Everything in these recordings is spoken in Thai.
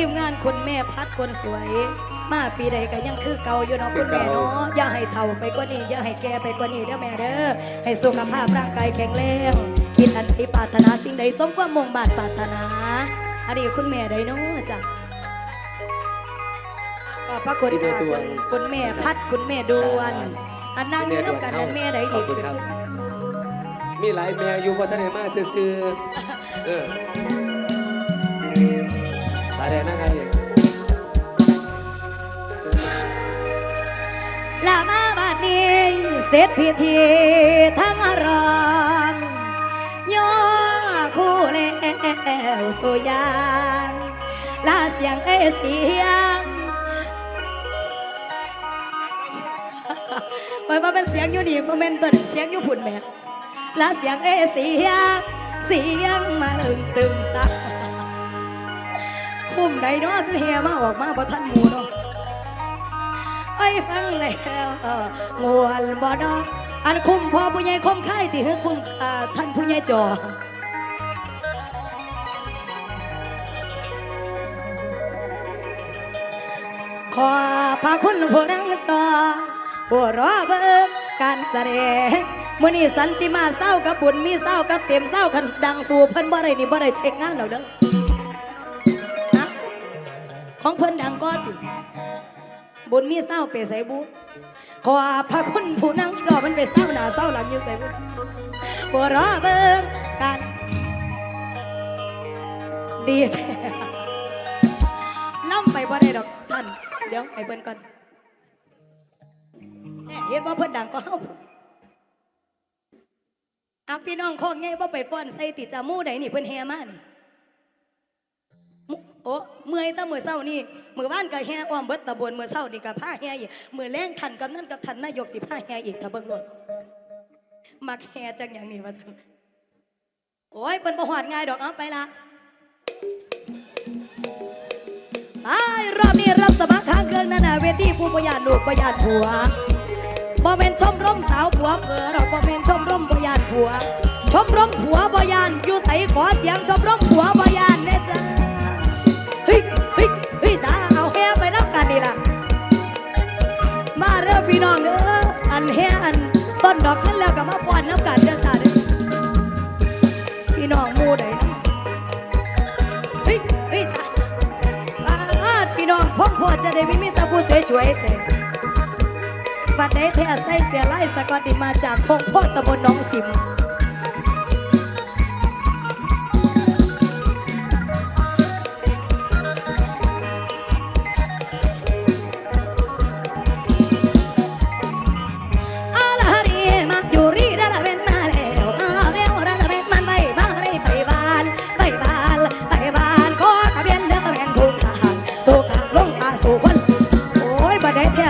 ทีมงานคุณแม่พัดคนสวย มาปีใดก็ยังคือเก่าอยู่เนาะคุณแม่เนาะอย่าให้เฒ่าไปกว่านี้อย่าให้แก่ไปกว่านี้เด้อแม่เด้อให้สุขภาพร่างกายแข็งแรงคิดอันใดปรารถนาสิ่งใดสมความมุ่งมั่นปรารถนา อันนี้คุณแม่ไดเนาะจ้ะก็พระคุณค่ะคุณคุณแม่พัดคุณแม่ดวนอันนั่งอยู่น้ำกันนั้นแม่ไดขอีอบกคุณคือครับสิมีหลายแม่อยู่บ่ทันได้มาซื่อๆเออ ตาแดงนั่งไงเองลามาบาดนี้เสร็จพิธีทั้งรองย่อคู่แล้วสุยางลาเสียงเอเสียงไปว่าเป็นเสียงอยู่นี่โมเมนต์ต้นเสียงอยู่พุ่นแม่ลาเสียงเอเสียงเสียงมาตึงตึงตา คุ้มใดเนาะคือเฮียมาออกมาบ่ทันหมูเนาะไปฟังแล้วงวนบ่ดอกอันคุ้มพ่อผู้ใหญ่คมค่ายติให้คุ้มอ่าท่านผู้ใหญ่จอขอพระคุณผู้รังจอผู้รอเบิ่งการแสดงมื้อนี้สันติมาเศร้ากับบุญมีเศร้ากับเต็มเศร้าคันดังสู่เพิ่นบ่ได้นี่บ่ได้เช็คงานแล้วเด้อ ของเพิ่นดังก่อนติบุญมีเศร้าเปใส่บุขอพระคุณผู้นั่งจอมันไปเศร้าหน้าเศร้าหลังอยู่ใส่บุบัวรอเบิ่งกันดีแท้ล่ำไปบ่ได้ดอกท่าน เดี๋ยวให้เพิ่นก่อนแหม่เห็นว่าเพิ่นดังก็เฮาอาพี่น้องโคงไงว่าไปฟ้อนใส่ติดจามู่ใดนี่เพิ่นแห่มานี่ อ้เมื่อยแตะมือเศร้านี่มือบ้านกับแห่อ้อมเบิดตะบนมือเศร้านี่กับผ้าแห่อีกมือแรงทันกับนั่นกับทันนายกสิผ้าแห่อีกตะเบิงโลดมักแห่จังอย่างนี้ว่าจังโอ้ยเป็นประหอดง่ายดอกเอาไปละไปรอบนี้รับสมัครข้างเครื่องนั่นน่ะเวทีผู้ประหยัดลูกประหยัดผัวบ่เป็นชมรมสาวผัวเผลอเราบ่เป็นชมรมประหยัดผัว ชมรมผัวประหยัดอยู่ใส่ขอเสียงชมรมผัวประหยัดเนี่ยจ้า นี่ล่ะ มาเริ่มพี่น้องเด้ออันแฮอันต้นดอกนั่นแล้วก็มาฟอนน้ำกันเด้อจ้าเด้อพี่น้องมู่ใดนะเฮ้ยเฮ้ยจ้าอาพี่น้องพ่อพ่อจะได้มีมิตรผู้สวยๆแต่บัดใดแท้ใส่เสียไล่สกอตติมาจากพงพ่อตำบลน้องสิม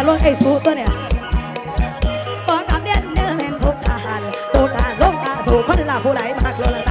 ลงไอ้สูตัวเนี่ยกองกำเนียเนื้อเม่นทุกทหารตัวตารลงตาสู่คนละผู้ใดมากเลย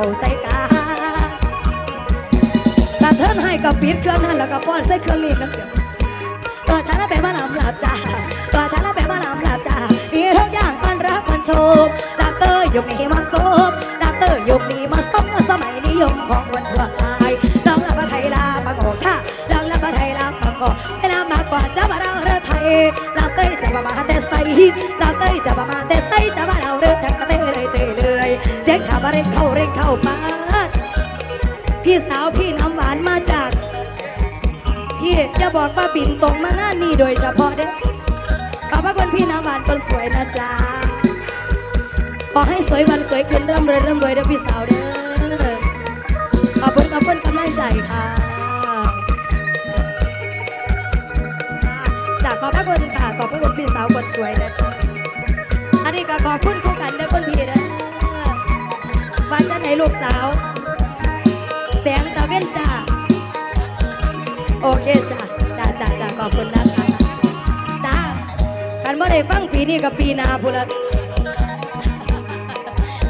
เขาใส่กาตาเทินให้กับปิดเครื่องนั้นแล้วก็ฟ้อนใส่เครื่องนี้นะเดี๋ยวตัวฉันน่ะเป็นมาลำหลับจ้าตัวฉันน่ะเป็นมาลำหลับจ้ามีทุกอย่างต้อนรับคนชมดับเตอร์ยุคนี้มาซบดับเตอร์ยุคนี้มาซบสมัยนิยมของคนทั่วไปลองรับประไทยลาปังโอชาลองรับประไทยลาปังโอเวลามากกว่าจะมาเราเรือไทยลาเต้ยจะมามาแต่ใส่ลาเต้ยจะมามาแต่ใส่จะมาเราเรือแทงกระเต้เลยเต้าบอกว่าบินตรงมางานนี้โดยเฉพาะเด้อขอบพระคุณพี่น้ำหวานคนสวยนะจ๊ะขอให้สวยวันสวยคืนร่ำรวยร่ำรวยเด้อพี่สาวเด้อขอบคุณขอบคุณกำลังใจค่ะ จากขอบพระคุณค่ะขอบพระคุณพี่สาวคนสวยนะจ๊ะอันนี้ก็ขอบคุณคู่กันเด้อคนพี่เด้อว่าจะไหนลูกสาว แสงตะเว้นจ้าโอเคจ้า จ้าจ้าขอบคุณนะคะจ้ากันเมื่อได้ฟังปีนี้กับปีหน้าพูดละ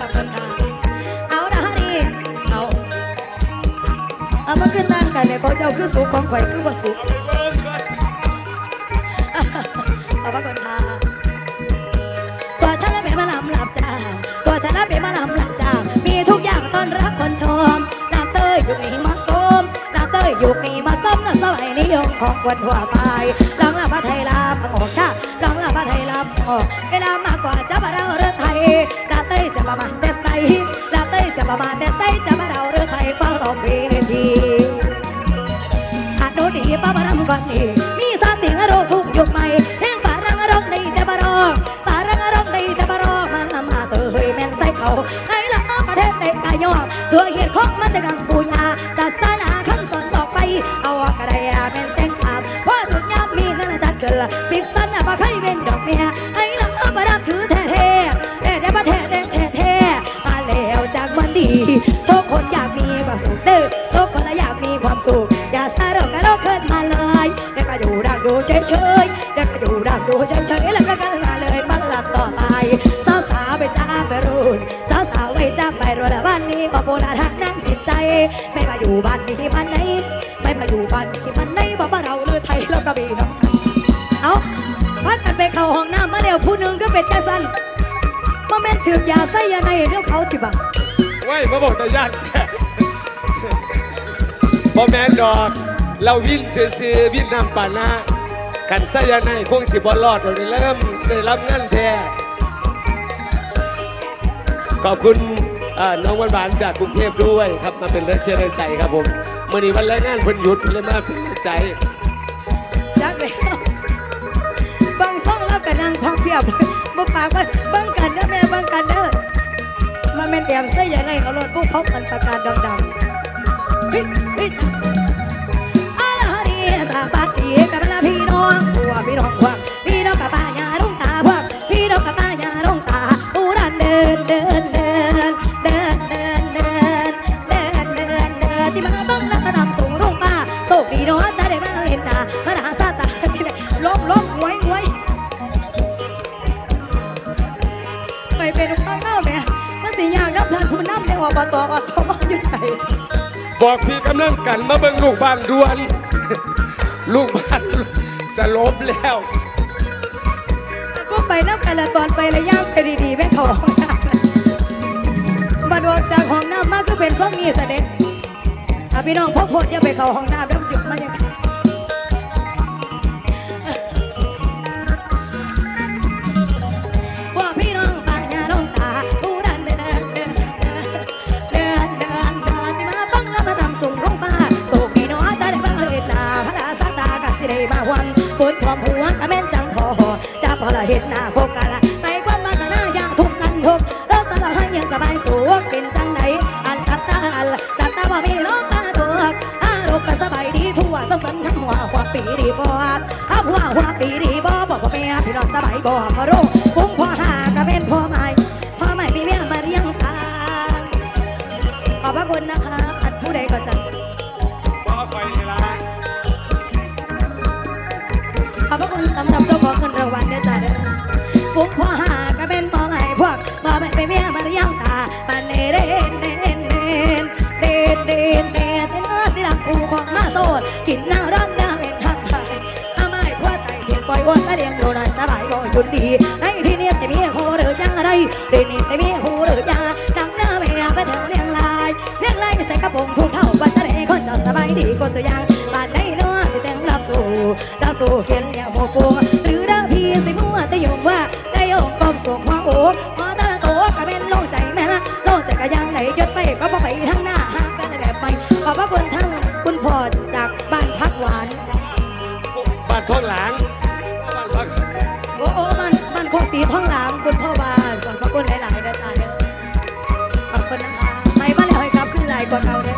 ขอบคุณค่ะเอาละฮะนี่เอาเอามาขึ้นนั่งกันเนี่ยเขาจะเอาขึ้นสูงของข่อยขึ้นมาสูง ของคนทั่วไปลองลำมาไทยลาพังออกชาลองลำมาไทยลาพออกเวลามากกว่าจะมาเราเรื่องไทยน้ำเต้จะมามาแต่ใสน้ำเต้จะมามาแต่ใสจะมาเราเรื่องไทยฟังรอบเวทีสาดโดดีป้าบารำก่อนนี่มีสาติงอโรทุกยุคใหม่แห่งป่ารังอรกในแต่บารอป่ารังอรกในแต่บารองมาลำมาเตยแม่นใส่เขา เฉยด็กอยู่ดักดูเฉยเฉยๆแล้วก็กันมาเลยมันหลับต่อไปสาวสาวไปจ้าไปรุ่นสาวสาวไปจ้าไปรุ่นแล้วบ้านนี้ก็โบราณทักนั่งจิตใจ ไม่มาอยู่บ้านนี้บ้านไหนไม่มาอยู่บ้านนี้บ้านไหนบอกว่าเราหรือไทยแล้วก็มีน้องเอาพัดกันไปเข้าห้องน้ำมาเร็วผู้หนึ่งก็เป็นจ้าสันโมเมนต์ถือยาใส่ยาในเดี๋ยวเขาจิบังไว้ยมาบอกแต่ญาติแกบอแมนดอก เราวิ่งซื้อวิ่งนำป่านะ กันไสยาในคงสิบอลอดเราได้เริ่มได้รับงานแท้ขอบคุณอ่าน้องวันบานจากกรุงเทพด้วยครับมาเป็นเรื่องเชียร์แรงใจครับผมเมื่อนี้วันแรงงานเพิ่นหยุดเพิ่นเลยมาเป็นแรงใจจักเลยบิ่งซ่องแล้วกันนั่งพักเพียบบ่ปากว่าเบิ่งกันเด้อแม่เบิ่งกันเด้อมาแม่นแอมใส่ยาในเขาโลดพวกเขากันประกาศดังๆเฮ้ยเฮ้ยจ้าอาลาฮาดีสาปักดีกับลาพี องพวกพี่น้องพวกพี่น้องกับป้าญาลุงตาพวกพี่น้องกับป้าญาลุงตาอูรันเดินเดินเดินเดินเดินเดินเดินเดินเดินที่มาบิ่งแล้วก็นำส่งลงมาโชคดีเนาะจะได้มาเห็นหน้ามาหาซาตาที่ไหนล้มล้มหวยหวยไปเป็นข้างหน้าแม่ก็สิอยากนับทานผู้นำในอบตอสมอยู่ใจบอกพี่กำลังกันมาเบิ่งลูกบ้านด่วน ลูกบ้าน สลบแล้วพวกไปนับกันละตอนไปละย่างไปดีๆแม่เขาห้องน้ำบัดวอกจากห้องน้ำมากก็เป็นซ่องนี้เสด็จถ้าพี่น้องพ่อพดอย่าไปเข้าห้องน้ำแล้วจุดมาอย่าง นปวดความหัวกะแม่นจังพอจะพอละเห็นหน้าโคกะละไปความมากันหน้าอย่างทุกสันทุกเลิกสลายยังสบายสูงเป็นจังไหนอันสัตตาอันสัตตาว่าพี่น้องตาตัวอารมณ์ก็สบายดีทั่วต้องสันทั้งหัวหัวปีดีบ่อาหัวหัวปีดีบ่บอกว่าแม่พี่น้องสบายบ่มารู้ บายบ่หยุดดีในที่นี้สิมีโคหรือยาไรที่นี่สิมีหูหรือยาดังหน้าแม่ไปแถวเลียงลายเลียงลายใส่กระโปรงทุกเท่าบ้าจะได้คนจะสบายดีกว่าตัวอย่างบ้านไหนเนาะสิแต่งรับสู่ตาสู่เขียนแนวโมโก สีท้องหลางคุณพ่อบ้านขอบพระคุณหลายๆนะจ๊ะเนี่ยขอบคุณนะคะไม่มาแล้วให้กลับขึ้นไหลกว่าเก่าเด้อ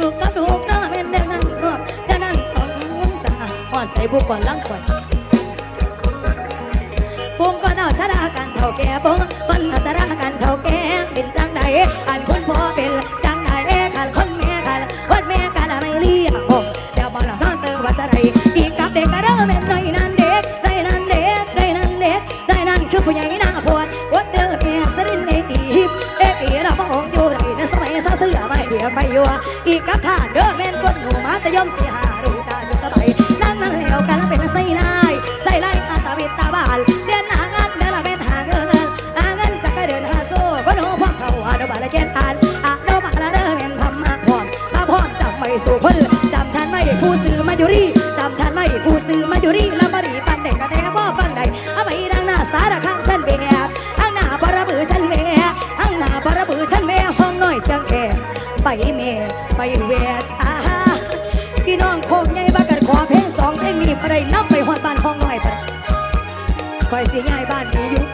ลูกกับลูกน้าเป็นเด็กนั่นก็เด็กนั่นต้องตาหอดใส่บุกก่อนล้างก่อนฟงก็เอาชะดากันเท่าแก่ฟงคนเอาชะดากันเท่าแก่เป็นจังใดอันคุณพ่อเป็น ยวไปยัวอีกกับท่าเด้อแม่นคนหนูมาแต่ยมสีหา เมไปเวชาพี่น้องโคงใหญ่บ้ากันขอเพลงสองเพลงนี้อะไรนับไปหอดบ้านห้องน้อยไปคอยสิย้ายบ้านนี้อยู่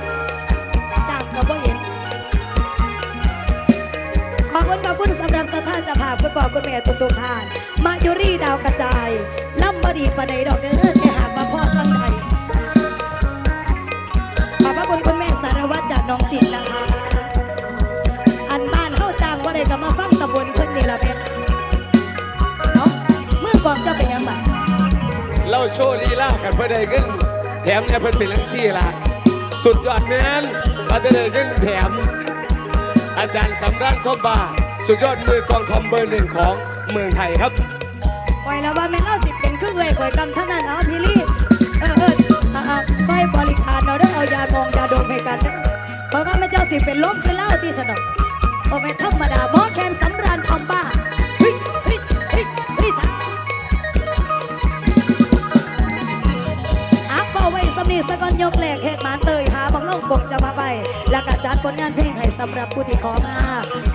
จ้างก็บ่เห็นขอบคุณขอบคุณสำหรับสถานจะพาพคุณพ่อคุณแม่ทุกทุกท่าน มายุรีดาวกระจายลำบดีปานใดดอก โชว์ลีลากันเพื่อได้เงินแถมเนี่ยเพิ่นเป็นลังซี่ล่ะ สุดยอดแมนมาได้เงินแถม อาจารย์สำรันทบบา สุดยอดมือกองทอมเบอร์หนึ่งของเมืองไทยครับปล่อยแล้วว่าแม่นเล่าสิเป็นคือเอยข่อยกำเท่านั้นเอาพี่ลี่เออเอออ่าอ่าใส่บริการเราได้เอายามองยาดมให้กันเพราะว่าแม่เจ้าสิเป็นล้มคือเล่าตีสนองโอ้ไม่ธรรมดาหมอแคนสำราญทอมบ้า สะกอนยกแหลกแหกหมานเตยหาบังล่องบงจะมาไป แล้วก็จัดผลงานเพลงให้สำหรับผู้ที่ขอมา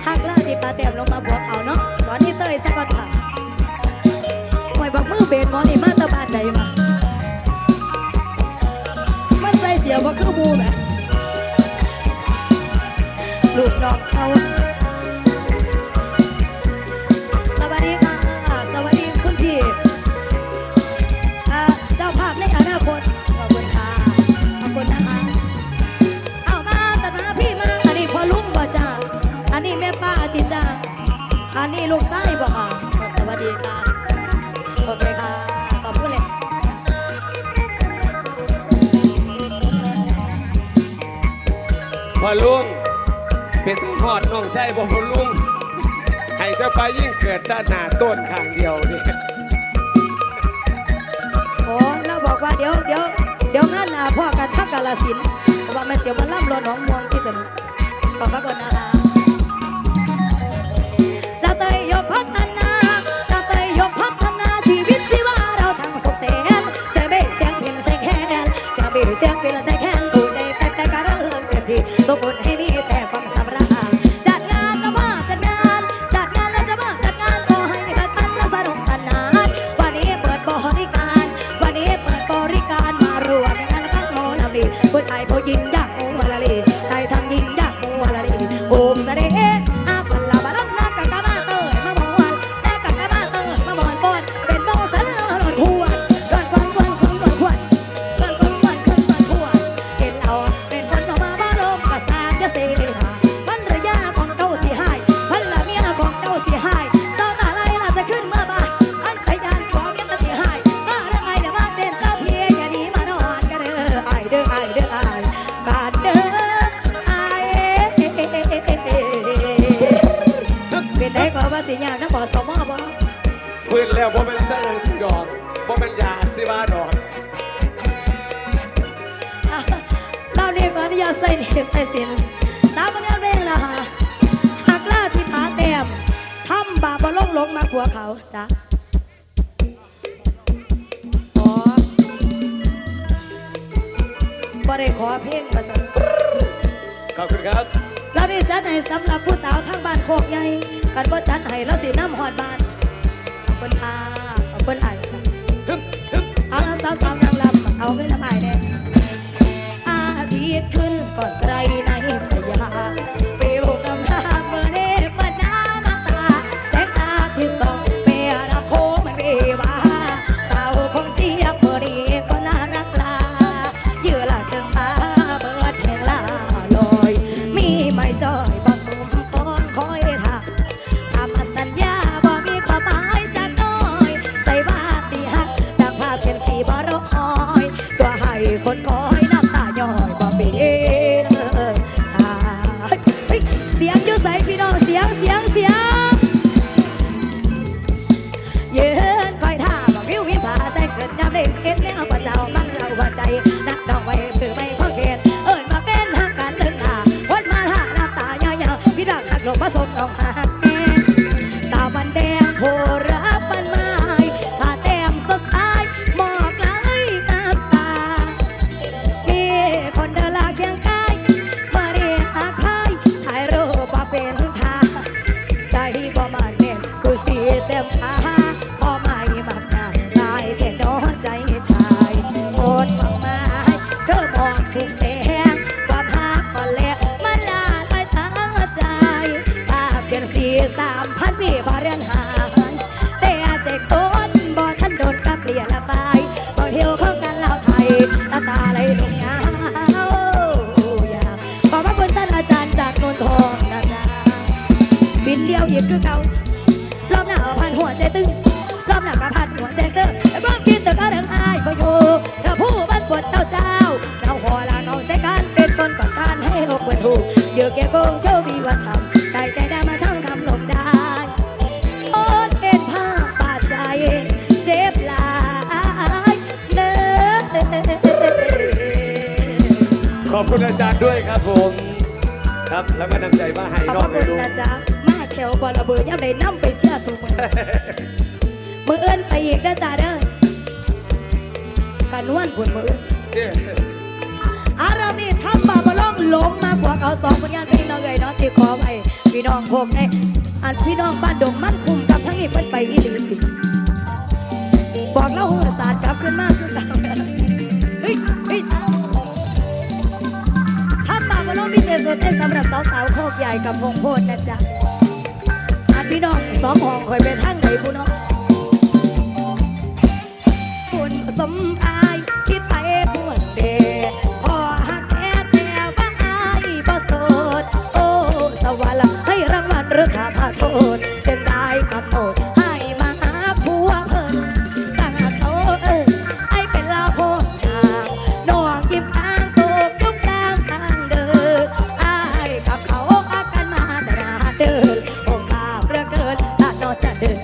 หักล่าที่ปลาแต้มลงมาบวกเอาเนาะตอนนี้เตยสะกอนค่ะหอยบักมือเบสหมอนี่มาตะบานใดมามันใส่เสียวว่าคือหมูแหมลูกน้องเขา นนี้ลูกไส้บ่ค่ะสวัสดีค่ะโอเคค่ะขอบคุณเลยพอลุงเป็นหอดน้องไส้บอกพอลุงให้เจ้าไปยิ่งเกิดชาติหนาต้นข้างเดียวนี่โอ้เราบอกว่าเดี๋ยวเดี๋ยวเดี๋ยวงานอ่าพ่อกันทักกาลสินธุ์เพราะว่าแม่เสียวมันล่ำรอหนองม่วงที่จะขอบพระคุณนะคะ ผู้ชายผู้หญิงอยาก ฟื้นแล้วบ่เป็นเสนอที่ดอกบ่เป็นยาที่บ้าดอกเราเรียกว่านิยาใส่นี่ใส่สินสาวคนนี้เร่งละฮะหักล่าที่ผาแต้มทำบาปบ่ลงหลงมาผัวเขาจ้ะขอบ่ได้ขอเพลงประเสริฐขอบคุณครับเราได้จัดให้สำหรับผู้สาวทางบ้านโคกใหญ่กันบ่จัดให้แล้วสิน้ำหอดบ้าน เพิ่นพาเอาเพิ่นอายจ้ะเอาสาวสาวๆนางลำเอาเพิ่นละหมายแน่อาทิตย์ขึ้นก่อนใครในสยาม วใจตึงรอบหน้าก็พันหัวใจตึงแต่ความคิดแต่ก็เรื่องอายประโยชน์เธอผู้บ้านปวดเจ้าเจ้าเราหัวลาเขาใส่กันเป็นต้นก่อนการให้หกเปิดหูเดี๋ยวแกโกงโชคดีว่าช้ำใจใจได้มาช่างคำลงได้โอ้เห็นภาพบาดใจเจ็บหลายเด้อขอบคุณอาจารย์ด้วยครับผม ครับแล้วก็นำใจมาให้ขอบน้อพงระไปคุณดูนะจ๊ะมา แถวบอระเบือย่ำได้น้ำไปเชื่อทุกมือมือเอื้นไปอีกนะจ๊ะเด้อกันนวลผุนมืออารามนี้ทำบาบล่องหลงมากกว่าเขาสองคนงานพี่น้องเลยเนาะที่ขอไปพี่น้องพวกไอ้อันพี่น้องบ้านดงมั่นคุมกับทั้งนี้เพิ่นไปอีหลีบอกเล่าหัวศาสตร์กลับขึ้นมาขึ้นเราเฮ้ยเฮ้ยทำบาปลงพิเศษสุดให้สำหรับสาวๆโคกใหญ่กับพงโพดนะจ๊ะ สองห้องคอยไปทางไหนผู้น้องคุณสมอา จะเดิน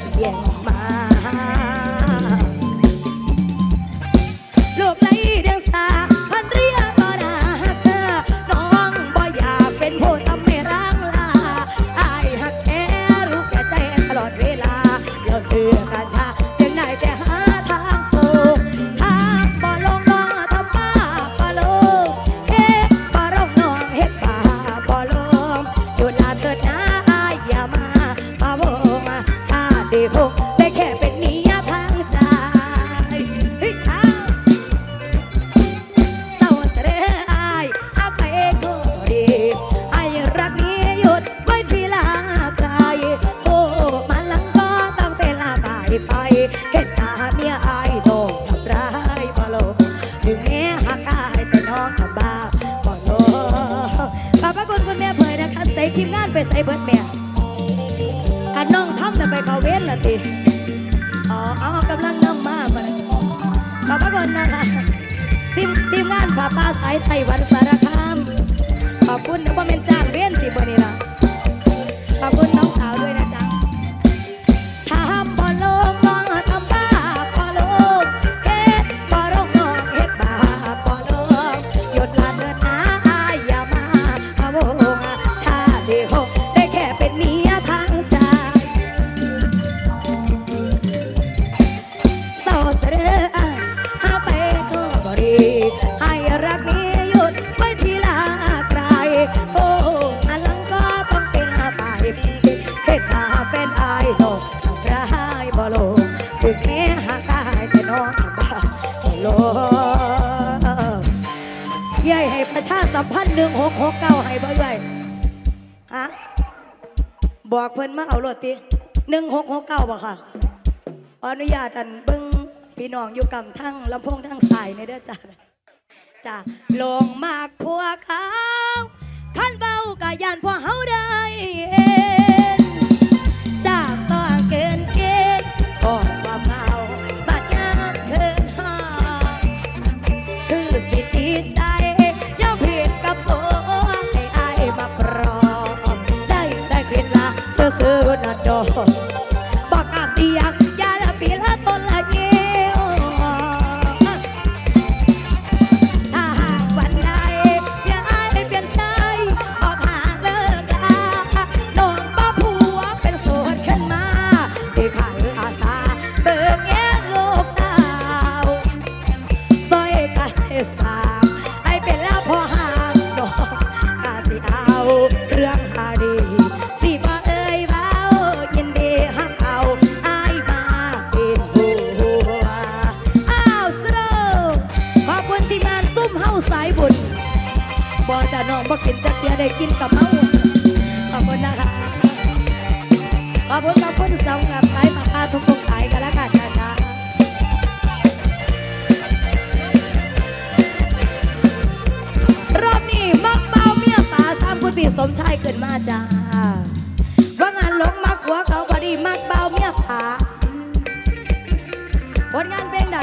ไอ้เบิร์ดแม่ถ้าน้องทำแต่ไปเขาเว้นละติอ๋อเอากำลังนำมาไปขอบพระคุณนะคะซิมทีมงานผ้าป้าสายไต้หวันสารคาม ขอบคุณนะว่าเป็นจ้างเว้นที่บอนี้ หกหกเก้าให้บ่ด้วยฮะบอกเพิ่นมาเอาโรตีหนึ่งหกหกเก้าบ่ค่ะอนุญาตอันเบิ้งพี่น้องอยู่กำทั้งลำโพงทั้งสายในเด้อจ้าจ้าลงมากพวกเขาขันเบากะยานพวกเฮาได้ บ่กินจักเทียได้กินกับเมาขอบคุณนะคะ ขอบคุณขอบคุณสำหรับสายมาพาทุกทุกสายกันละกันนะจ๊ะรอบนี้มักเบาเมียตาสามคุณพี่สมชายเกินมาจ้าว่างานลงมักหัวเขาพอดีมักเบาเมียผาผลงานเพลงไหน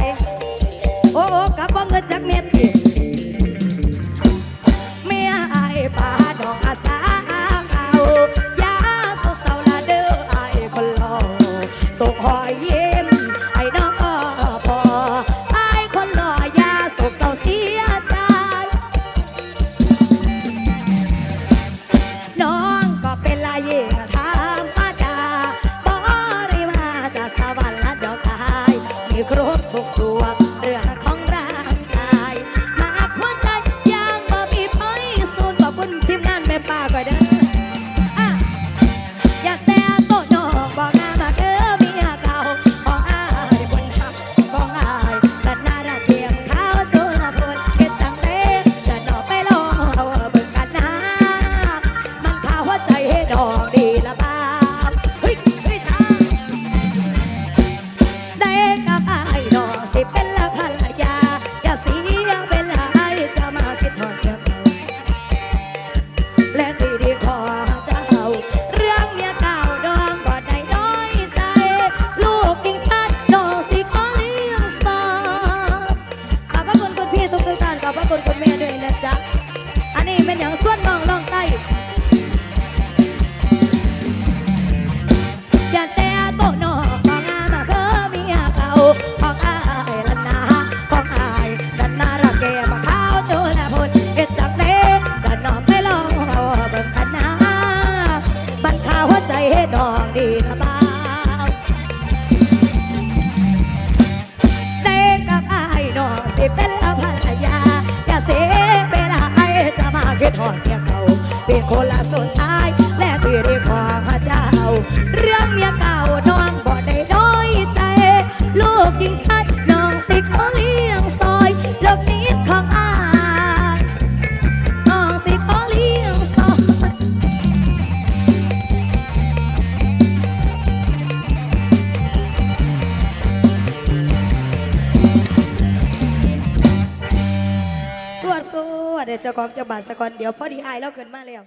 โอ้โอ้กับบ้องเงินจัก หัวใจให้ดอกดีนะบ้าได้กับไอ้น้องสิเป็นละภรรยา อย่าเสียเวลาไอ้จะมาคิดหอดเมียเขาเป็นคนละสุดท้าย และตีได้ความพระเจ้า เรื่องเมียเก่า จ้าของเจ้าบาทสะกอนเดี๋ยวพ่อดีไอายเราเกินมาแล้ว